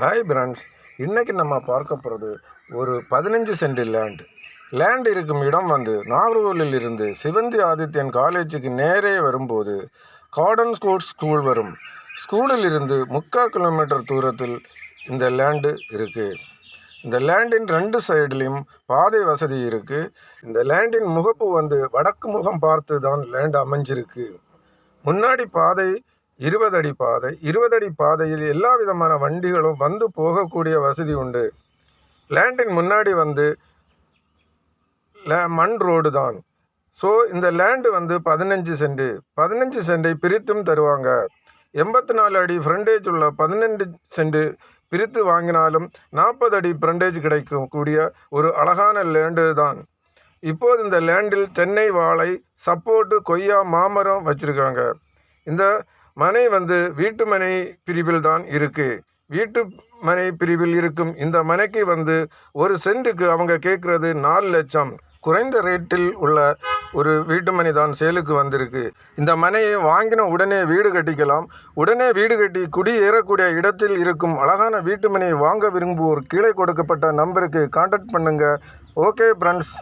Hi France இன்றைக்கி நம்ம பார்க்க போகிறது ஒரு பதினஞ்சு சென்ட் லேண்ட் லேண்ட் இருக்கும் இடம் வந்து நாகர்கோவிலில் இருந்து சிவந்தி ஆதித்யன் காலேஜுக்கு நேரே வரும்போது கார்டன் ஸ்கூல் ஸ்கூல் வரும். ஸ்கூலில் இருந்து முக்கால் கிலோமீட்டர் தூரத்தில் இந்த லேண்டு இருக்குது இந்த லேண்டின் ரெண்டு சைடுலேயும் பாதை வசதி இருக்குது இந்த லேண்டின் முகப்பு வந்து வடக்கு முகம் பார்த்து தான் லேண்ட் அமைஞ்சிருக்கு. முன்னாடி பாதை இருபது அடி பாதை இருபது அடி பாதையில் எல்லா விதமான வண்டிகளும் வந்து போகக்கூடிய வசதி உண்டு. லேண்டின் முன்னாடி வந்து லே- மண் ரோடு தான். ஸோ இந்த லேண்டு வந்து பதினஞ்சு சென்ட். பதினஞ்சு சென்டை பிரித்தும் தருவாங்க. எண்பத்தி நாலு அடி ஃப்ரண்டேஜ் உள்ள பதினெண்டு சென்ட் பிரித்து வாங்கினாலும் நாற்பது அடி ஃப்ரண்டேஜ் கிடைக்கும் கூடிய ஒரு அழகான லேண்டு தான். இப்போது இந்த லேண்டில் தென்னை வாழை சப்போட்டு கொய்யா மாமரம் வச்சுருக்காங்க. இந்த மனை வந்து வீட்டு மனை பிரிவில் தான் இருக்குது வீட்டு மனை பிரிவில் இருக்கும் இந்த மனைக்கு வந்து ஒரு சென்ட்டுக்கு அவங்க கேட்குறது நாலு லட்சம். குறைந்த ரேட்டில் உள்ள ஒரு வீட்டு மனை தான் சேலுக்கு வந்திருக்கு. இந்த மனையை வாங்கின உடனே வீடு கட்டிக்கலாம். உடனே வீடு கட்டி குடியேறக்கூடிய இடத்தில் இருக்கும் அழகான வீட்டு மனையை வாங்க விரும்புவோர் கீழே கொடுக்கப்பட்ட நம்பருக்கு கான்டாக்ட் பண்ணுங்கள் ஓகே ஃப்ரெண்ட்ஸ்